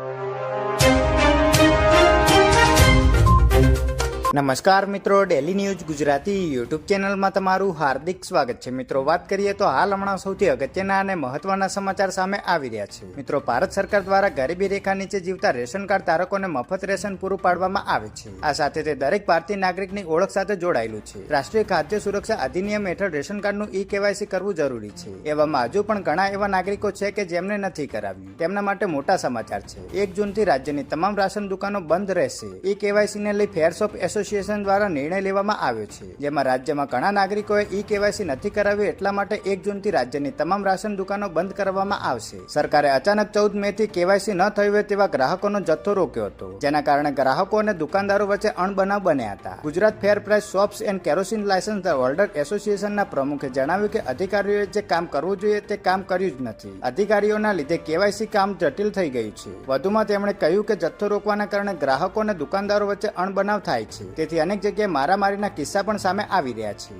you. નમસ્કાર મિત્રો daily news Gujarati YouTube ચેનલમાં તમારું હાર્દિક સ્વાગત છે. મિત્રો, વાત કરીએ તો હાલ હમણાં સૌથી અગત્યના અને મહત્વના સમાચાર સામે આવી રહ્યા છે. મિત્રો, ભારત સરકાર દ્વારા ગરીબી રેખા નીચે જીવતા રેશન કાર્ડ ધારકોને મફત રેશન પૂરું પાડવામાં આવે છે. આ સાથે તે દરેક ભારતીય નાગરિકની ઓળખ સાથે જોડાયેલું છે. રાષ્ટ્રીય ખાદ્ય સુરક્ષા અધિનિયમ હેઠળ રેશન કાર્ડનું ઈ કેવાયસી કરવું જરૂરી છે. એવામાં હજુ પણ ઘણા એવા નાગરિકો છે કે જેમને નથી કરાવ્યું. તેમના માટે મોટા સમાચાર છે. એક જૂનથી રાજ્યની તમામ રાશન દુકાનો બંધ રહેશે. ઈ કેવાયસી ને લઈ ઓફ શોપ એસોસિએશન દ્વારા નિર્ણય લેવામાં આવ્યો છે, જેમાં રાજ્યમાં ઘણા નાગરિકોએ ઈ કેવાયસી નથી કરાવ્યું એટલા માટે એક જૂનથી રાજ્યની તમામ રાશન દુકાનો બંધ કરવામાં આવશે. સરકારે અચાનક ચૌદ મે થી કેવાયસી ન થયું હોય તેવા ગ્રાહકોનો જથ્થો રોક્યો હતો, જેના કારણે ગ્રાહકો અને દુકાનદારો વચ્ચે અણબનાવ બન્યા હતા. Gujarat fair price shops and kerosene licence holder એસોસિએશનના પ્રમુખે જણાવ્યું કે અધિકારીઓએ જે કામ કરવું જોઈએ તે કામ કર્યું જ નથી. અધિકારીઓના લીધે કેવાયસી કામ જટિલ થઈ ગયું છે. વધુમાં તેમણે કહ્યું કે જથ્થો રોકવાના કારણે ગ્રાહકો અને દુકાનદારો વચ્ચે અણબનાવ થાય છે. તેથી અનેક જગ્યાએ મારામારીના કિસ્સા પણ સામે આવી રહ્યા છે.